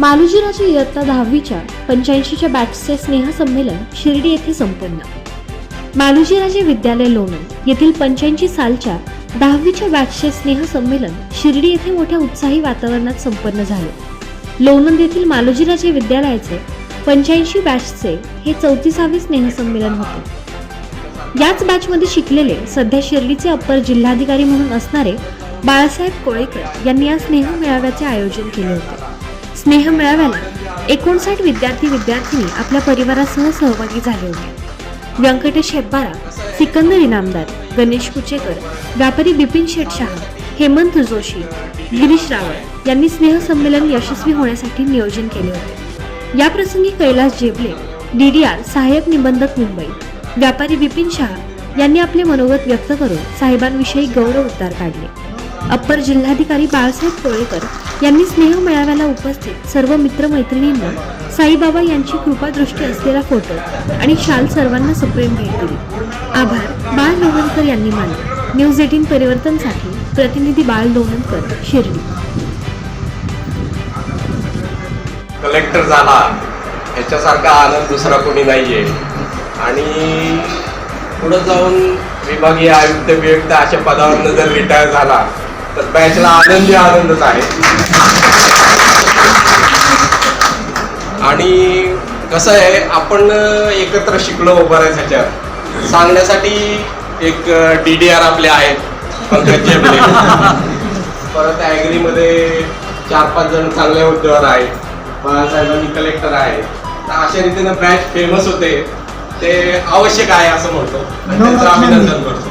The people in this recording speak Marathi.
मालुजीराची इयत्ता दहावीच्या पंच्याऐंशीच्या बॅचचे स्नेहसंमेलन शिर्डी येथे संपन्न. मालुजीराजे विद्यालय लोणंद येथील पंच्याऐंशी सालच्या दहावीच्या बॅचचे स्नेहसंमेलन शिर्डी येथे मोठ्या उत्साही वातावरणात संपन्न झाले. लोणंद येथील मालोजीराजे विद्यालयाचे पंच्याऐंशी बॅचचे हे चौतीसावे स्नेहसंमेलन होते. याच बॅचमध्ये शिकलेले सध्या शिर्डीचे अप्पर जिल्हाधिकारी म्हणून असणारे बाळासाहेब कोळेकर यांनी या स्नेह मेळाव्याचे आयोजन केले होते. स्नेह मेळाव्याला एकोणसाठ विद्यार्थी विद्यार्थिनी आपल्या परिवारासह सहभागी झाले होते. व्यंकटेश हेब्बारा सिकंदर इनामदार गणेश कुचेकर व्यापारी बिपिन शेटशाह हेमंत जोशी गिरीश रावळ यांनी स्नेहसंमेलन यशस्वी होण्यासाठी नियोजन केले होते. याप्रसंगी कैलास जेबले आर सहाय्यक निबंधक मुंबई व्यापारी बिपिन शहा यांनी आपले मनोगत व्यक्त करून साहेबांविषयी गौरव उद्गार काढले. अप्पर जिल्हाधिकारी बाळासाहेब कोळेकर यांनी स्नेह मेळाव्याला उपस्थित सर्व मित्रमैत्रिणींना साईबाबा यांची कृपादृष्टी असलेला फोटो आणि शाल सर्वांना सप्रेम भेट दिली. आभार. बाळ लोणंदकर यांनी मानले. न्यूज एटीन परिवर्तनसाठी प्रतिनिधी बाळ लोणंदकर शिर्डी. कलेक्टर झाला. ह्याच्यासारखा आनंद दुसरा कोणी नाहीये. आणि पुढं जाऊन विभागीय आयुक्त बियुक्त अशा पदावरनं जर रिटायर झाला तर बॅचला आनंदी आनंदच आहे. आणि कसं आहे आपण एकत्र शिकलो बऱ्याच ह्याच्यात सांगण्यासाठी एक डी डी आर आपले आहेत पंकज परत ॲग्रीमध्ये चार पाच जण चांगल्या हुद्द्यावर आहेत बाळासाहेबांनी कलेक्टर आहे तर अशा रीतीनं बॅच फेमस होते. ते आवश्यक आहे असं म्हणतो. आणि त्यांचं अभिनंदन करतो.